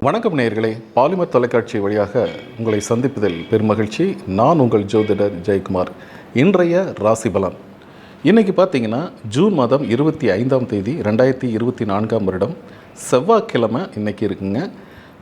வணக்கம் நேயர்களே. பாலிமர் தொலைக்காட்சி வழியாக உங்களை சந்திப்பதில் பெருமகிழ்ச்சி. நான் உங்கள் ஜோதிடர் ஜெயக்குமார். இன்றைய ராசி பலன். இன்றைக்கி பார்த்தீங்கன்னா ஜூன் மாதம் இருபத்தி ஐந்தாம் தேதி ரெண்டாயிரத்தி இருபத்தி நான்காம் வருடம். செவ்வாய்க்கிழமை இன்னைக்கு இருக்குங்க.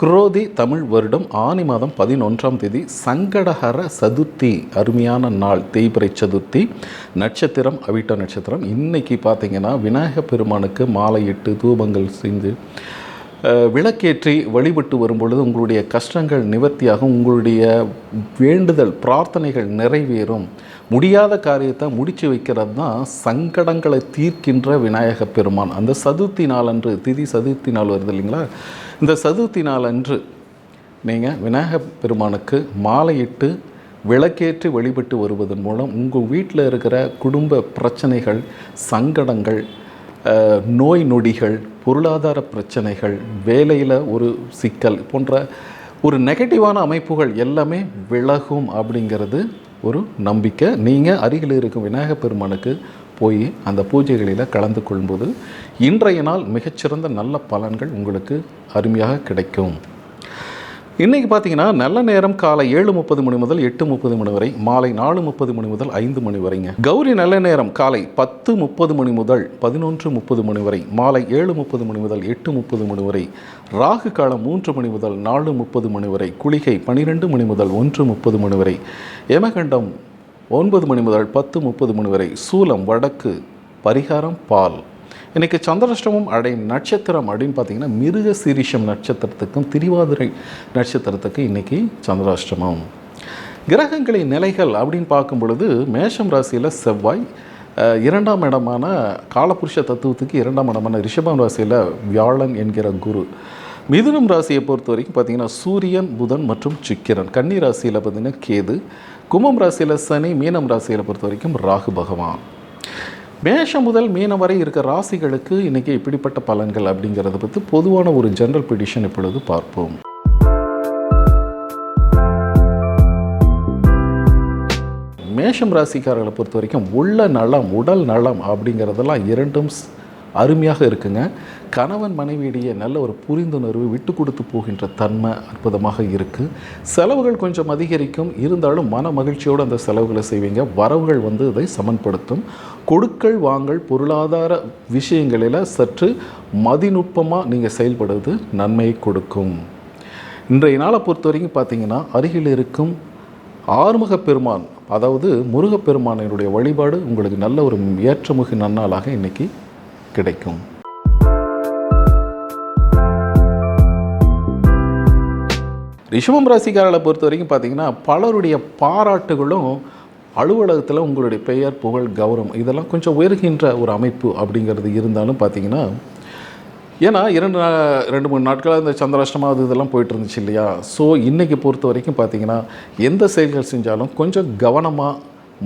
குரோதி தமிழ் வருடம் ஆனி மாதம் பதினொன்றாம் தேதி சங்கடஹர சதுர்த்தி அருமையான நாள் தேய்பிரை சதுர்த்தி நட்சத்திரம் அவிட்ட நட்சத்திரம். இன்னைக்கு பார்த்தீங்கன்னா விநாயகப் பெருமானுக்கு மாலையிட்டு தூபங்கள் செய்து விளக்கேற்றி வழிபட்டு வரும்பொழுது உங்களுடைய கஷ்டங்கள் நிவர்த்தியாகும் உங்களுடைய வேண்டுதல் பிரார்த்தனைகள் நிறைவேறும். முடியாத காரியத்தை முடித்து வைக்கிறது தான் சங்கடங்களை தீர்க்கின்ற விநாயக பெருமான். அந்த சதுர்த்தி நாளன்று திதி சதுர்த்தி நாள் வருது இல்லைங்களா? இந்த சதுர்த்தி நாளன்று நீங்கள் விநாயக பெருமானுக்கு மாலையிட்டு விளக்கேற்றி வழிபட்டு வருவதன் மூலம் உங்கள் வீட்டில் இருக்கிற குடும்ப பிரச்சனைகள் சங்கடங்கள் நோய் நொடிகள் பொருளாதார பிரச்சனைகள் வேலையில் ஒரு சிக்கல் போன்ற ஒரு நெகட்டிவான அமைப்புகள் எல்லாமே விலகும் அப்படிங்கிறது ஒரு நம்பிக்கை. நீங்கள் அருகில் இருக்கும் விநாயகப் பெருமானுக்கு போய் அந்த பூஜைகளில் கலந்து கொள்ளும்போது இன்றைய நாள் மிகச்சிறந்த நல்ல பலன்கள் உங்களுக்கு அருமையாக கிடைக்கும். இன்றைக்கி பார்த்தீங்கன்னா நல்ல நேரம் காலை ஏழு முப்பது மணி முதல் எட்டு முப்பது மணி வரை மாலை நாலு முப்பது மணி முதல் ஐந்து மணி வரைங்க கௌரி நல்ல நேரம் காலை பத்து முப்பது மணி முதல் பதினொன்று முப்பது மணி வரை மாலை ஏழு முப்பது மணி முதல் எட்டு முப்பது மணி வரை ராகு காலம் மூன்று மணி முதல் நாலு முப்பது மணி வரை குளிகை பன்னிரெண்டு மணி முதல் ஒன்று முப்பது மணி வரை யமகண்டம் ஒன்பது மணி முதல் பத்து முப்பது மணி வரை சூலம் வடக்கு பரிகாரம் பால் இன்னைக்கு சந்திராஷ்டமம் அடையும் நட்சத்திரம் அப்படின்னு பார்த்தீங்கன்னா மிருக சீரிஷம் நட்சத்திரத்துக்கும் திரிவாதிரை நட்சத்திரத்துக்கும் இன்னைக்கு சந்திராஷ்டமம். கிரகங்களின் நிலைகள் அப்படின்னு பார்க்கும் பொழுது மேஷம் ராசியில் செவ்வாய் இரண்டாம் இடமான காலபுருஷ தத்துவத்துக்கு இரண்டாம் இடமான ரிஷபம் ராசியில் வியாழன் என்கிற குரு. மிதுனம் ராசியை பொறுத்த வரைக்கும் பார்த்திங்கன்னா சூரியன் புதன் மற்றும் சுக்கிரன். கன்னி ராசியில் பார்த்தீங்கன்னா கேது. கும்பம் ராசியில் சனி மீனம் ராசியில் பொறுத்த வரைக்கும் ராகு பகவான். மேஷம் முதல் மீனம் வரை இருக்க ராசிகளுக்கு இன்றைக்கி இப்படிப்பட்ட பலன்கள் அப்படிங்கிறத பற்றி பொதுவான ஒரு ஜென்ரல் பிடிஷன் இப்பொழுது பார்ப்போம். மேஷம் ராசிக்காரர்களை பொறுத்த வரைக்கும் உள்ள நலம் உடல் நலம் அப்படிங்கிறதெல்லாம் இரண்டும் அருமையாக இருக்குங்க. கணவன் மனைவியிடையே நல்ல ஒரு புரிந்துணர்வு விட்டு கொடுத்து போகின்ற தன்மை அற்புதமாக இருக்குது செலவுகள் கொஞ்சம் அதிகரிக்கும். இருந்தாலும் மன மகிழ்ச்சியோடு அந்த செலவுகளை செய்வீங்க. வரவுகள் வந்து இதை சமன்படுத்தும். கொடுக்கல் வாங்கல் பொருளாதார விஷயங்களில் சற்று மதிநுட்பமாக நீங்கள் செயல்படுவது நன்மையை கொடுக்கும். இன்றைய நாளை பொறுத்த வரைக்கும் பார்த்தீங்கன்னா அருகில் இருக்கும் ஆறுமுக பெருமான் அதாவது முருகப்பெருமானினுடைய வழிபாடு உங்களுக்கு நல்ல ஒரு ஏற்றமுக நன்னாளாக இன்றைக்கி கிடைக்கும். ரிஷபம் ராசிக்காரர்களை பொறுத்த வரைக்கும் பார்த்தீங்கன்னா பலருடைய பாராட்டுகளும் அலுவலகத்தில் உங்களுடைய பெயர் புகழ் கௌரவம் இதெல்லாம் கொஞ்சம் உயர்கின்ற ஒரு அமைப்பு அப்படிங்கிறது இருந்தாலும் பார்த்தீங்கன்னா ஏன்னா இரண்டு நா- ரெண்டு மூணு நாட்களாக இந்த சந்திராஷ்டமாக அது இதெல்லாம் போயிட்டு இருந்துச்சு இல்லையா? ஸோ இன்றைக்கி பொறுத்த வரைக்கும் பார்த்தீங்கன்னா எந்த செயல்கள் செஞ்சாலும் கொஞ்சம் கவனமாக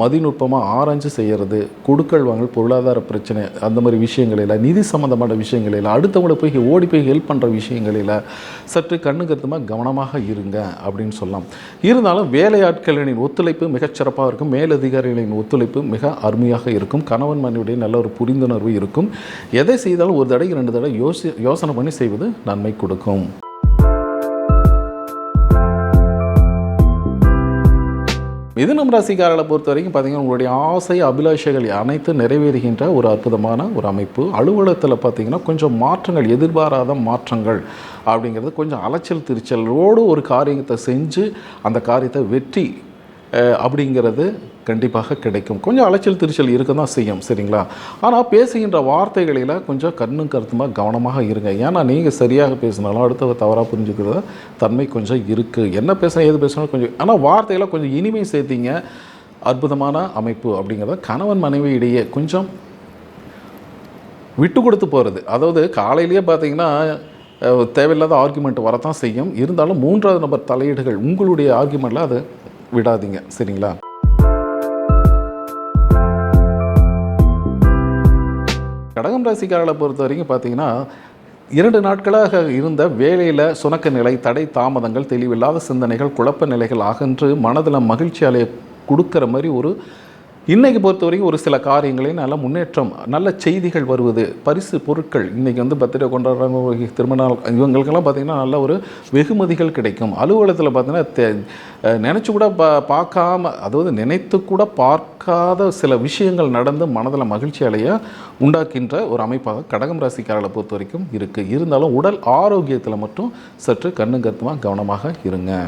மதிநுட்பமாக ஆராய்ஞ்சு செய்கிறது கொடுக்கல் வாங்கல் பொருளாதார பிரச்சனை அந்த மாதிரி விஷயங்களில் நிதி சம்மந்தமான விஷயங்களில் அடுத்தவங்களை போய் ஓடி போய் ஹெல்ப் பண்ணுற விஷயங்களில் சற்று கண்ணு கருத்துமாக கவனமாக இருங்க அப்படின்னு சொல்லலாம். இருந்தாலும் வேலையாட்களின் ஒத்துழைப்பு மிகச்சிறப்பாக இருக்கும். மேலதிகாரிகளின் ஒத்துழைப்பு மிக அருமையாக இருக்கும். கணவன் மனைவியுடைய நல்ல ஒரு புரிந்துணர்வு இருக்கும். எதை செய்தாலும் ஒரு தடவை இரண்டு தடவை யோசி யோசனை பண்ணி செய்வது நன்மை கொடுக்கும். மிதுனம் ராசிக்காரர்களை பொறுத்த வரைக்கும் பார்த்தீங்கன்னா உங்களுடைய ஆசை அபிலாஷைகள் அனைத்தும் நிறைவேறுகின்ற ஒரு அற்புதமான ஒரு அமைப்பு. அலுவலகத்தில் பார்த்தீங்கன்னா கொஞ்சம் மாற்றங்கள் எதிர்பாராத மாற்றங்கள் அப்படிங்கிறது கொஞ்சம் அலைச்சல் திருச்சலோடு ஒரு காரியத்தை செஞ்சு அந்த காரியத்தை வெற்றி அப்படிங்கிறது கண்டிப்பாக கிடைக்கும். கொஞ்சம் அலைச்சல் திருச்சல் இருக்க தான் செய்யும் சரிங்களா? ஆனால் பேசுகின்ற வார்த்தைகளில் கொஞ்சம் கண்ணும் கருத்துமாக கவனமாக இருங்க. ஏன்னா நீங்கள் சரியாக பேசினாலும் அடுத்தவங்க தவறாக புரிஞ்சுக்கிறத தன்மை கொஞ்சம் இருக்குது என்ன பேசுனா எது பேசினாலும் கொஞ்சம் ஆனால் வார்த்தையில் கொஞ்சம் இனிமை சேர்த்தீங்க. அற்புதமான அமைப்பு அப்படிங்கிறத கணவன் மனைவி இடையே கொஞ்சம் விட்டு கொடுத்து போகிறது அதாவது காலையிலேயே பார்த்தீங்கன்னா தேவையில்லாத ஆர்குமெண்ட் வரத்தான் செய்யும். இருந்தாலும் மூன்றாவது நபர் தலையீடுகள் உங்களுடைய ஆர்குமெண்ட்டில் அது விடாதீங்க சரிங்களா? கடகம் ராசிக்காரர்களை பொறுத்த வரைக்கும் பார்த்தீங்கன்னா இரண்டு நாட்களாக இருந்த வேலையில் சுணக்க நிலை தடை தாமதங்கள் தெளிவில்லாத சிந்தனைகள் குழப்ப நிலைகள் அகன்று மனதில் மகிழ்ச்சி அலைய கொடுக்குற மாதிரி ஒரு இன்றைக்கி பொறுத்த வரைக்கும் ஒரு சில காரியங்களையும் நல்ல முன்னேற்றம் நல்ல செய்திகள் வருவது பரிசு பொருட்கள் இன்றைக்கி வந்து பர்த்டே கொண்டாடுறவங்க திருமண நாள் இவங்களுக்கெல்லாம் பார்த்தீங்கன்னா நல்ல ஒரு வெகுமதிகள் கிடைக்கும். அலுவலகத்தில் பார்த்திங்கன்னா தெ- கூட பா பார்க்காம அதாவது நினைத்து கூட பார்க்காத சில விஷயங்கள் நடந்து மனதில் மகிழ்ச்சி அடைய உண்டாக்கின்ற ஒரு அமைப்பாக கடகம் ராசிக்காரர்களை பொறுத்த வரைக்கும் இருக்குது இருந்தாலும் உடல் ஆரோக்கியத்தில் மட்டும் சற்று கண்ணு கருத்துமாக கவனமாக இருங்க.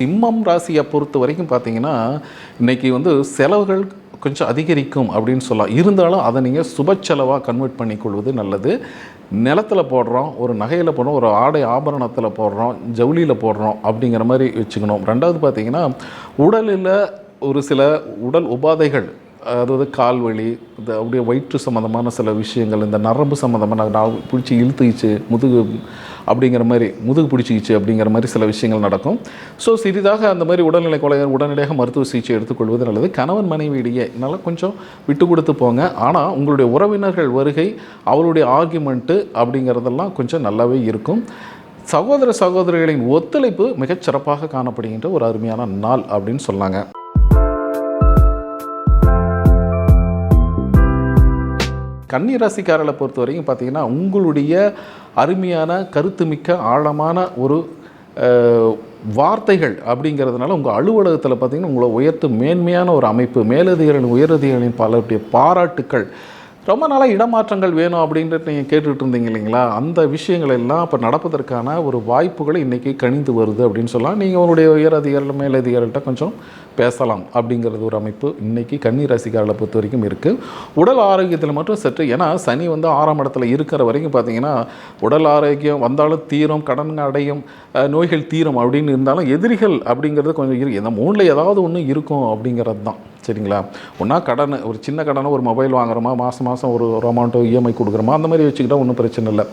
சிம்மம் ராசியை பொறுத்த வரைக்கும் பார்த்தீங்கன்னா இன்றைக்கி வந்து செலவுகள் கொஞ்சம் அதிகரிக்கும் அப்படின்னு சொல்லலாம். இருந்தாலும் அதை நீங்கள் சுப செலவாக கன்வெர்ட் பண்ணிக்கொள்வது நல்லது. நிலத்தில் போடுறோம் ஒரு நகையில் போடுறோம் ஒரு ஆடை ஆபரணத்தில் போடுறோம் ஜவுளியில் போடுறோம் அப்படிங்கிற மாதிரி வச்சுக்கணும். ரெண்டாவது பார்த்தீங்கன்னா உடலில் ஒரு சில உடல் உபாதைகள் அதாவது கால்வலி இந்த அப்படியே வயிற்று சம்மந்தமான சில விஷயங்கள் இந்த நரம்பு சம்மந்தமான நான் பிடிச்சி இழுத்துக்கிச்சு முதுகு அப்படிங்கிற மாதிரி முதுகு பிடிச்சிக்கிச்சு அப்படிங்கிற மாதிரி சில விஷயங்கள் நடக்கும். ஸோ சிறிதாக அந்த மாதிரி உடல்நிலை கொலைகள் உடனடியாக மருத்துவ சிகிச்சை எடுத்துக்கொள்வது நல்லது. கணவன் மனைவியிடையே நல்லா கொஞ்சம் விட்டு கொடுத்து போங்க. ஆனால் உங்களுடைய உறவினர்கள் வருகை அவருடைய ஆர்குமெண்ட்டு அப்படிங்கிறதெல்லாம் கொஞ்சம் நல்லாவே இருக்கும். சகோதர சகோதரிகளின் ஒத்துழைப்பு மிகச்சிறப்பாக காணப்படுகின்ற ஒரு அருமையான நாள் அப்படின்னு சொன்னாங்க. கன்னி ராசிக்காரர்களை பொறுத்த வரைக்கும் பார்த்தீங்கன்னா உங்களுடைய அருமையான கருத்துமிக்க ஆழமான ஒரு வார்த்தைகள் அப்படிங்கிறதுனால உங்கள் அலுவலகத்தில் பார்த்திங்கன்னா உங்களை உயர்த்து மேன்மையான ஒரு அமைப்பு மேலதிகாரிகளின் உயரதிகாரிகளின் பலருடைய பாராட்டுக்கள். ரொம்ப நாளாக இடமாற்றங்கள் வேணும் அப்படின்ட்டு நீங்கள் கேட்டுட்டு இருந்தீங்க இல்லைங்களா? அந்த விஷயங்கள் எல்லாம் இப்போ நடப்பதற்கான ஒரு வாய்ப்புகள் இன்றைக்கி கணிந்து வருது அப்படின்னு சொல்லலாம். நீங்கள் உங்களுடைய உயர் அதிகாரிகள் மேலதிகாரிகள்கிட்ட கொஞ்சம் பேசலாம் அப்படிங்கிறது ஒரு அமைப்பு இன்றைக்கி கன்னி ராசிக்காரர்களை பொறுத்த வரைக்கும் இருக்குது உடல் ஆரோக்கியத்தில் மட்டும் சற்று ஏன்னா சனி வந்து ஆறாம் இடத்துல இருக்கிற வரைக்கும் பார்த்தீங்கன்னா உடல் ஆரோக்கியம் வந்தாலும் தீரும் கடன் அடையும் நோய்கள் தீரும் அப்படின்னு இருந்தாலும் எதிரிகள் அப்படிங்கிறது கொஞ்சம் இருக்குது இந்த மூணில் ஏதாவது ஒன்று இருக்கும் அப்படிங்கிறது தான். சரிங்களா? ஒன்றா கடன் ஒரு சின்ன கடனை ஒரு மொபைல் வாங்குறோமா மாதம் மாதம் ஒரு ஒரு அமௌண்ட்டோ இஎம்ஐ கொடுக்குறோமா அந்த மாதிரி வச்சுக்கிட்டா ஒன்றும் பிரச்சனை இல்லை.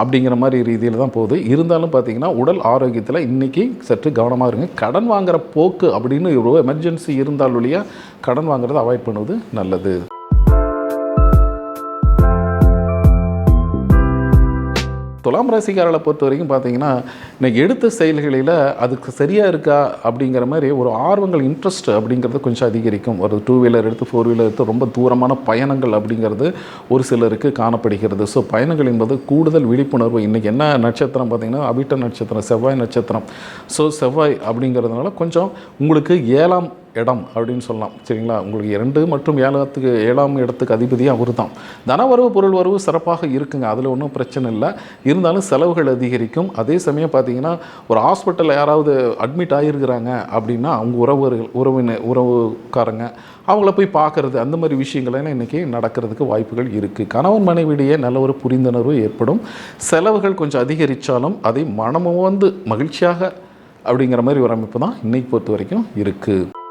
அப்படிங்கிற மாதிரி ரீதியில் தான் போகுது. இருந்தாலும் பார்த்தீங்கன்னா உடல் ஆரோக்கியத்தில் இன்றைக்கி சற்று கவனமாக இருங்க. கடன் வாங்குகிற போக்கு அப்படின்னு ஒரு எமர்ஜென்சி இருந்தால் ஒழிய கடன் வாங்குறதை அவாய்ட் பண்ணுவது நல்லது. துலாம் ராசிக்காரர்களை பொறுத்த வரைக்கும் பார்த்தீங்கன்னா இன்னைக்கு எடுத்த செயல்களில் அதுக்கு சரியாக இருக்கா அப்படிங்கிற மாதிரி ஒரு ஆர்வங்கள் இன்ட்ரெஸ்ட் அப்படிங்கிறது கொஞ்சம் அதிகரிக்கும். ஒரு டூ வீலர் எடுத்து ஃபோர் வீலர் எடுத்து ரொம்ப தூரமான பயணங்கள் அப்படிங்கிறது ஒரு சிலருக்கு காணப்படுகிறது. ஸோ பயணங்கள் என்பது கூடுதல் விழிப்புணர்வு. இன்றைக்கி என்ன நட்சத்திரம் பார்த்தீங்கன்னா அபிட்ட நட்சத்திரம் செவ்வாய் நட்சத்திரம். ஸோ செவ்வாய் அப்படிங்கிறதுனால கொஞ்சம் உங்களுக்கு ஏழாம் இடம் அப்படின்னு சொல்லலாம். சரிங்களா? உங்களுக்கு இரண்டு மற்றும் ஏழாத்துக்கு ஏழாம் இடத்துக்கு அதிபதி அவர் தான் தனவரவு பொருள் வரவு சிறப்பாக இருக்குங்க. அதில் ஒன்றும் பிரச்சனை இல்லை. இருந்தாலும் செலவுகள் அதிகரிக்கும். அதே சமயம் பார்த்தீங்கன்னா ஒரு ஹாஸ்பிட்டலில் யாராவது அட்மிட் ஆகிருக்கிறாங்க அப்படின்னா அவங்க உறவுகள் உறவினர் உறவுக்காரங்க அவங்கள போய் பார்க்கறது அந்த மாதிரி விஷயங்கள்லாம் இன்றைக்கி நடக்கிறதுக்கு வாய்ப்புகள் இருக்குது கணவன் மனைவியிடையே நல்ல ஒரு புரிந்துணர்வு ஏற்படும். செலவுகள் கொஞ்சம் அதிகரித்தாலும் அதை மனமும் வந்து மகிழ்ச்சியாக அப்படிங்கிற மாதிரி ஒரு அமைப்பு தான் இன்னைக்கு பொறுத்த வரைக்கும் இருக்குது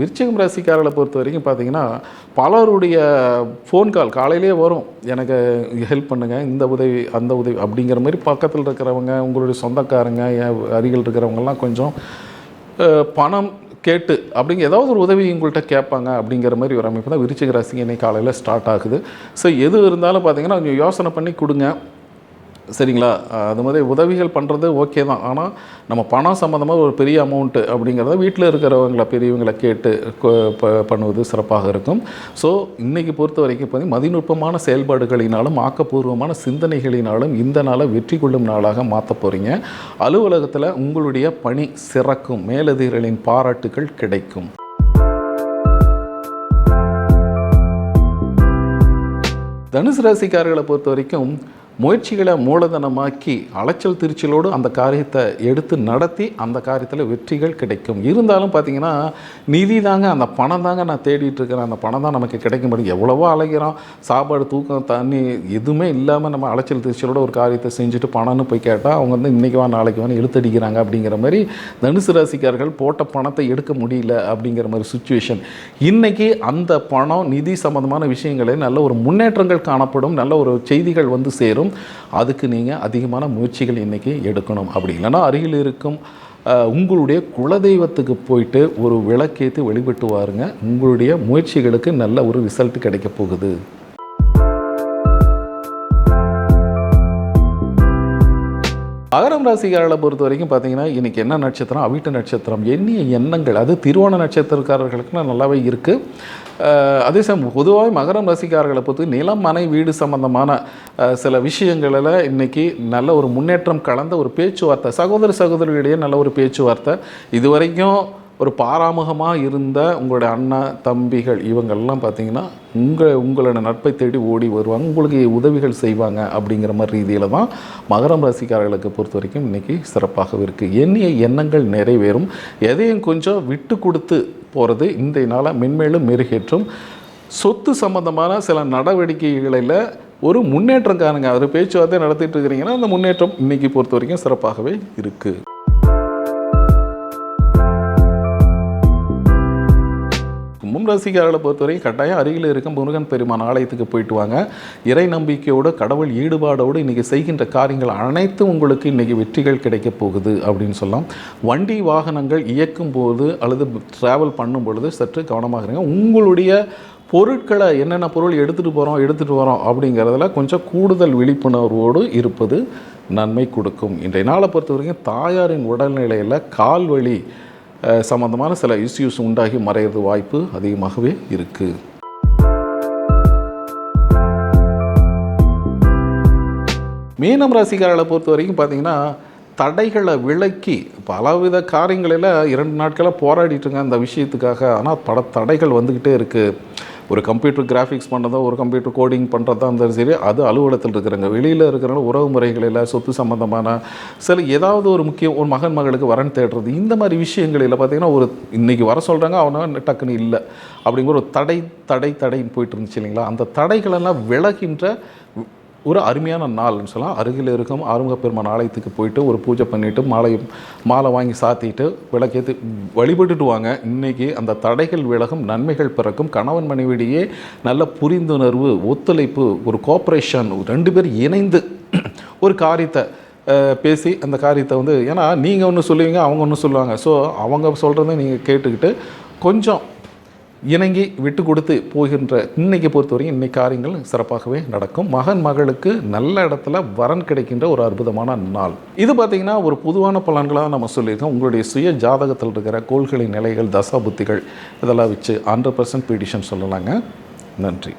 விருச்சிகம் ராசிக்காரர்களை பொறுத்த வரைக்கும் பார்த்தீங்கன்னா பலருடைய ஃபோன் கால் காலையிலே வரும். எனக்கு ஹெல்ப் பண்ணுங்கள் இந்த உதவி அந்த உதவி அப்படிங்கிற மாதிரி பக்கத்தில் இருக்கிறவங்க உங்களுடைய சொந்தக்காரங்க என் அருகில் இருக்கிறவங்கலாம் கொஞ்சம் பணம் கேட்டு அப்படிங்க ஏதாவது ஒரு உதவி உங்கள்கிட்ட கேட்பாங்க அப்படிங்கிற மாதிரி ஒரு அமைப்பு தான் விருச்சிக ராசி இன்னைக்கு காலையில் ஸ்டார்ட் ஆகுது. ஸோ எது இருந்தாலும் பார்த்தீங்கன்னா கொஞ்சம் யோசனை பண்ணி கொடுங்க. சரிங்களா? அது மாதிரி உதவிகள் பண்ணுறது ஓகே தான். ஆனால் நம்ம பணம் சம்மந்தமாக ஒரு பெரிய அமௌண்ட்டு அப்படிங்கிறத வீட்டில் இருக்கிறவங்கள பெரியவங்களை கேட்டு கொ- ப- பண்ணுவது சிறப்பாக இருக்கும். ஸோ இன்றைக்கி பொறுத்த வரைக்கும் பார்த்தீங்கன்னா மதிநுட்பமான செயல்பாடுகளினாலும் ஆக்கப்பூர்வமான சிந்தனைகளினாலும் இந்த நாளை வெற்றி கொள்ளும் நாளாக மாற்ற போகிறீங்க அலுவலகத்தில் உங்களுடைய பணி சிறக்கும். மேலதிகளின் பாராட்டுகள் கிடைக்கும். தனுசு ராசிக்காரர்களை பொறுத்த வரைக்கும் முயற்சிகளை மூலதனமாக்கி அலைச்சல் திருச்சலோடு அந்த காரியத்தை எடுத்து நடத்தி அந்த காரியத்தில் வெற்றிகள் கிடைக்கும். இருந்தாலும் பார்த்தீங்கன்னா நிதி தாங்க அந்த பணம் தாங்க நான் தேடிட்டு இருக்கிறேன். அந்த பணம் தான் நமக்கு கிடைக்க மாட்டேங்குது எவ்வளவோ அலைகிறோம் சாப்பாடு தூக்கம் தண்ணி எதுவுமே இல்லாமல் நம்ம அலைச்சல் திருச்சலோட ஒரு காரியத்தை செஞ்சுட்டு பணம்னு போய் கேட்டால் அவங்க வந்து இன்றைக்கி வா நாளைக்கு வந்து இழுத்தடிக்கிறாங்க அப்படிங்கிற மாதிரி தனுசு ராசிக்காரர்கள் போட்ட பணத்தை எடுக்க முடியல அப்படிங்கிற மாதிரி சுச்சுவேஷன் இன்னைக்கு அந்த பணம் நிதி சம்பந்தமான விஷயங்களில் நல்ல ஒரு முன்னேற்றங்கள் காணப்படும். நல்ல ஒரு செய்திகள் வந்து சேரும். அதுக்கு நீங்கள் அதிகமான முயற்சிகள் இன்றைக்கி எடுக்கணும். அப்படி இல்லைன்னா அருகில் இருக்கும் உங்களுடைய குலதெய்வத்துக்கு போயிட்டு ஒரு விளக்கேற்றி வழிபட்டு வாருங்க. உங்களுடைய முயற்சிகளுக்கு நல்ல ஒரு ரிசல்ட் கிடைக்க போகுது. மகரம் ராசிக்காரர்களை பொறுத்த வரைக்கும் பார்த்தீங்கன்னா இன்றைக்கி என்ன நட்சத்திரம்? அவிட்ட நட்சத்திரம். எண்ணிய எண்ணங்கள். அது திருவோண நட்சத்திரக்காரர்களுக்கு நல்லாவே இருக்குது அதே சமயம் பொதுவாக மகரம் ராசிக்காரர்களை பொறுத்து நிலம் மனை வீடு சம்பந்தமான சில விஷயங்களில் இன்னைக்கு நல்ல ஒரு முன்னேற்றம் கலந்த ஒரு பேச்சுவார்த்தை சகோதர சகோதரிகளிடையே நல்ல ஒரு பேச்சுவார்த்தை. இது வரைக்கும் ஒரு பாராமுகமாக இருந்த உங்களுடைய அண்ணா தம்பிகள் இவங்கெல்லாம் பார்த்தீங்கன்னா உங்கள் உங்களோட நட்பை தேடி ஓடி வருவாங்க. உங்களுக்கு உதவிகள் செய்வாங்க அப்படிங்கிற மாதிரி ரீதியில் தான் மகரம் ராசிக்காரர்களுக்கு பொறுத்த வரைக்கும் இன்றைக்கி சிறப்பாகவே இருக்குது எண்ணிய எண்ணங்கள் நிறைவேறும். எதையும் கொஞ்சம் விட்டு கொடுத்து போகிறது இந்த நாளாக மென்மேலும் மெருகேற்றும். சொத்து சம்பந்தமான சில நடவடிக்கைகளில் ஒரு முன்னேற்றம் காணுங்க அது பேச்சுவார்த்தை நடத்திட்டு இருக்கிறீங்கன்னா அந்த முன்னேற்றம் இன்றைக்கி பொறுத்த வரைக்கும் சிறப்பாகவே இருக்குது கும்பம் ராசிக்காரர்களை பொறுத்தவரைக்கும் கட்டாயம் அருகில் இருக்கும் முருகன் பெருமான் ஆலயத்துக்கு போயிட்டு வாங்க. இறை நம்பிக்கையோடு கடவுள் ஈடுபாடோடு இன்றைக்கி செய்கின்ற காரியங்கள் அனைத்தும் உங்களுக்கு இன்றைக்கி வெற்றிகள் கிடைக்கப் போகுது அப்படின்னு சொல்லலாம். வண்டி வாகனங்கள் இயக்கும் போது அல்லது ட்ராவல் பண்ணும் பொழுது சற்று கவனமாக இருங்க. உங்களுடைய பொருட்களை என்னென்ன பொருள் எடுத்துகிட்டு போகிறோம் எடுத்துகிட்டு வரோம் அப்படிங்கிறதுல கொஞ்சம் கூடுதல் விழிப்புணர்வோடு இருப்பது நன்மை கொடுக்கும். இன்றைய நாளை பொறுத்த வரைக்கும் தாயாரின் உடல்நிலையில் கால்வழி சம்மந்தமான சம்பந்தமான சில இஷ்யூஸ் உண்டாகி மறையிறது வாய்ப்பு அதிகமாகவே இருக்குது மீனம் ராசிக்காரர்களை பொறுத்த வரைக்கும் பார்த்தீங்கன்னா தடைகளை விலக்கி பலவித காரியங்களில் இரண்டு நாட்களாக போராடிட்டுருங்க அந்த விஷயத்துக்காக ஆனால் பல தடைகள் வந்துக்கிட்டே இருக்குது ஒரு கம்ப்யூட்டர் கிராஃபிக்ஸ் பண்ணுறதோ ஒரு கம்ப்யூட்டர் கோடிங் பண்ணுறதா இருந்தாலும் சரி அது அலுவலகத்தில் இருக்கிறாங்க வெளியில் இருக்கிறவங்க உறவு முறைகளில் சொத்து சம்மந்தமான சில ஏதாவது ஒரு முக்கியம் ஒரு மகன் மகளுக்கு வரன் தேடுறது இந்த மாதிரி விஷயங்களில் பார்த்தீங்கன்னா ஒரு இன்றைக்கி வர சொல்கிறாங்க அவனை டக்குன்னு இல்லை. அப்படிங்கிற ஒரு தடை தடை தடைன்னு போயிட்டு இருந்துச்சு இல்லைங்களா? அந்த தடைகளெல்லாம் விலகின்ற ஒரு அருமையான நாள்னு சொல்லலாம். அருகில் இருக்கும் ஆறுமுக பெருமான் ஆலயத்துக்கு போயிட்டு ஒரு பூஜை பண்ணிவிட்டு மாலை மாலை வாங்கி சாத்திட்டு விளக்கேற்றி வழிபட்டுட்டு வாங்க. இன்றைக்கி அந்த தடைகள் விலகும் நன்மைகள் பிறக்கும். கணவன் மனைவிடையே நல்ல புரிந்துணர்வு ஒத்துழைப்பு ஒரு கோஆப்ரேஷன் ரெண்டு பேர் இணைந்து ஒரு காரியத்தை பேசி அந்த காரியத்தை வந்து ஏன்னா நீங்கள் ஒன்று சொல்லுவீங்க அவங்க ஒன்று சொல்லுவாங்க. ஸோ அவங்க சொல்கிறத நீங்கள் கேட்டுக்கிட்டு கொஞ்சம் இணங்கி விட்டு கொடுத்து போகின்ற இன்னைக்கு பொறுத்தவரையும் இன்னைக்கு காரியங்கள் சிறப்பாகவே நடக்கும். மகன் மகளுக்கு நல்ல இடத்துல வரன் கிடைக்கின்ற ஒரு அற்புதமான நாள். இது பார்த்திங்கன்னா ஒரு பொதுவான பலன்களாக நம்ம சொல்லியிருக்கோம். உங்களுடைய சுய ஜாதகத்தில் இருக்கிற கோள்களின் நிலைகள் தசா புத்திகள் இதெல்லாம் வச்சு ஹண்ட்ரட் பர்சன்ட் பீடிஷன் சொல்லலாங்க. நன்றி.